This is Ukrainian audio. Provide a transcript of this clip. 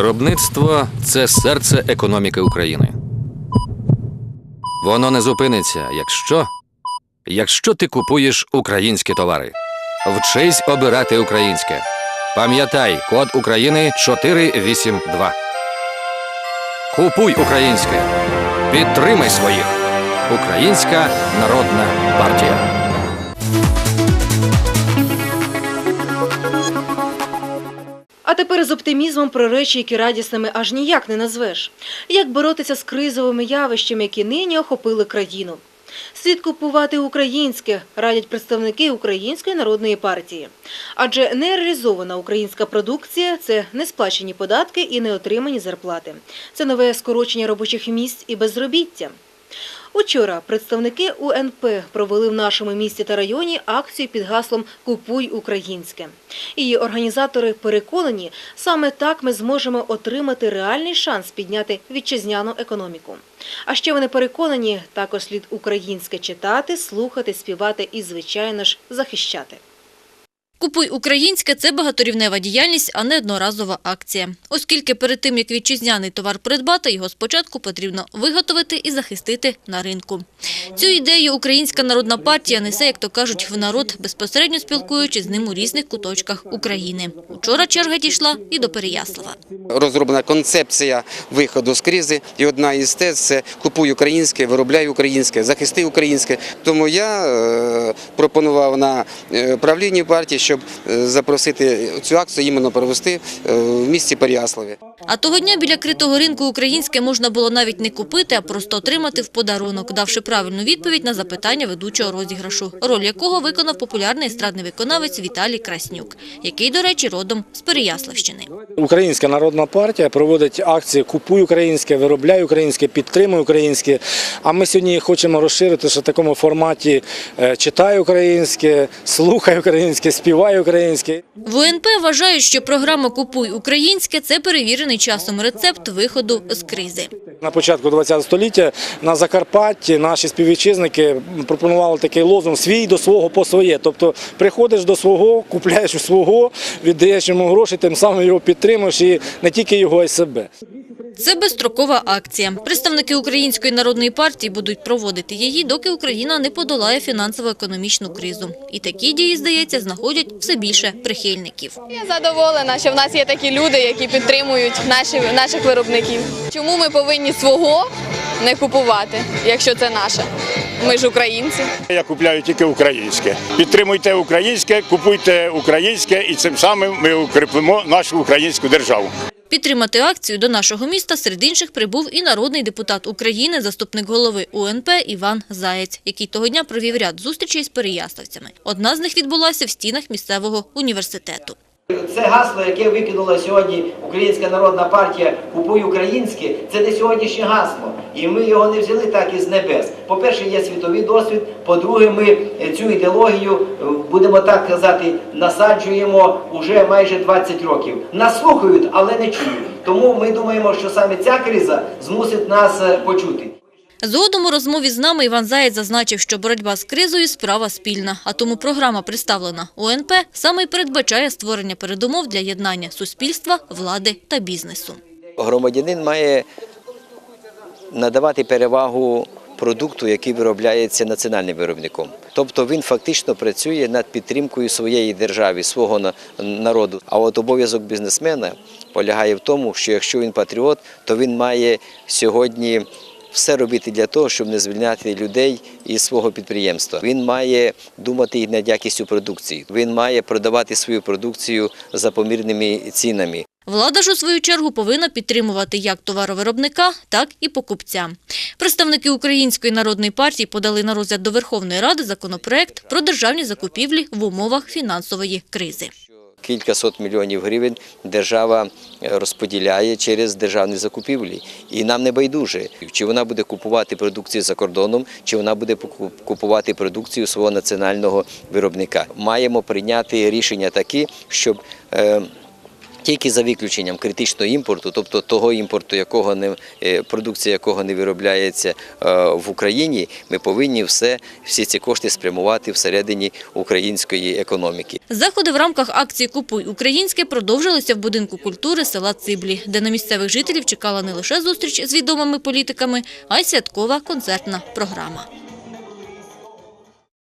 Виробництво це серце економіки України. Воно не зупиниться, якщо. Якщо ти купуєш українські товари. Вчись обирати українське. Пам'ятай, код України 482. Купуй українське. Підтримай своїх. Українська народна партія. З оптимізмом про речі, які радісними аж ніяк не назвеш. Як боротися з кризовими явищами, які нині охопили країну? Слід купувати українське, радять представники Української народної партії. Адже нереалізована українська продукція це не сплачені податки і не отримані зарплати. Це нове скорочення робочих місць і безробіття. Учора представники УНП провели в нашому місті та районі акцію під гаслом Купуй українське. Її організатори переконані, саме так ми зможемо отримати реальний шанс підняти вітчизняну економіку. А ще вони переконані, також слід українське читати, слухати, співати і, звичайно ж, захищати. Купуй українське це багаторівнева діяльність, а не одноразова акція. Оскільки перед тим, як вітчизняний товар придбати, його спочатку потрібно виготовити і захистити на ринку. Цю ідею Українська народна партія несе, як то кажуть, в народ, безпосередньо спілкуючись з ним у різних куточках України. Учора черга дійшла і до Переяслава. розроблена концепція виходу з кризи, і одна із тез – це купуй українське, виробляй українське, захисти українське. Тому я е, пропонував на е, правлінні партії, щоб е, запросити цю акцію іменно провести е, в місті Переяславі. А того дня біля критого ринку українське можна було навіть не купити, а просто отримати в подарунок, давши правильну відповідь на запитання ведучого розіграшу, роль якого виконав популярний естрадний виконавець Віталій Краснюк, який, до речі, родом з Переяславщини. Українська народна партія проводить акції Купуй українське, виробляй українське, підтримуй українське. А ми сьогодні хочемо розширити що в такому форматі е, читай українське, слухай українське, співай українське. В УНП вважають, що програма Купуй українське це перевірений часом рецепт виходу з кризи. На початку ХХ століття на Закарпатті наші співвітчизники пропонували такий лозунг свій до свого по своє. Тобто приходиш до свого, купляєш у свого, віддаєш йому гроші, тим самим його підтримуєш і не тільки його, а й себе. Це безстрокова акція. Представники Української народної партії будуть проводити її, доки Україна не подолає фінансово-економічну кризу. І такі дії, здається, знаходять все більше прихильників. Я задоволена, що в нас є такі люди, які підтримують наші, наших виробників. Чому ми повинні свого не купувати, якщо це наше? Ми ж українці. Я купляю тільки українське. Підтримуйте українське, купуйте українське, і цим самим ми укріпимо нашу українську державу. Підтримати акцію до нашого міста серед інших прибув і народний депутат України, заступник голови УНП Іван Заєць, який того дня провів ряд зустрічей з переяславцями. Одна з них відбулася в стінах місцевого університету. Це гасло, яке викинула сьогодні Українська народна партія Купуй українське, це не сьогоднішнє гасло. І ми його не взяли так із небес. По-перше, є світовий досвід. По-друге, ми е, цю ідеологію, е, будемо так казати, насаджуємо уже майже 20 років. Нас слухають, але не чують. Тому ми думаємо, що саме ця криза змусить нас е, почути. Згодом у розмові з нами Іван Заєць зазначив, що боротьба з кризою – справа спільна, а тому програма, представлена УНП, саме й передбачає створення передумов для єднання суспільства, влади та бізнесу. громадянин має надавати перевагу продукту, який виробляється національним виробником. Тобто він фактично працює над підтримкою своєї держави, свого народу. А от обов'язок бізнесмена полягає в тому, що якщо він патріот, то він має сьогодні все робити для того, щоб не звільняти людей із свого підприємства. Він має думати і над якістю продукції. Він має продавати свою продукцію за помірними цінами. Влада ж, у свою чергу, повинна підтримувати як товаровиробника, так і покупця. Представники Української народної партії подали на розгляд до Верховної Ради законопроект про державні закупівлі в умовах фінансової кризи. Кількасот мільйонів гривень держава е, розподіляє через державні закупівлі. І нам не байдуже, чи вона буде купувати продукцію за кордоном, чи вона буде купувати продукцію свого національного виробника. Маємо прийняти рішення такі, щоб е, Тільки за виключенням критичного імпорту, тобто того імпорту, якого не е, продукція якого не виробляється е, в Україні, ми повинні все всі ці кошти спрямувати всередині української економіки. Заходи в рамках акції «Купуй українське» продовжилися в будинку культури села Циблі, де на місцевих жителів чекала не лише зустріч з відомими політиками, а й святкова концертна програма.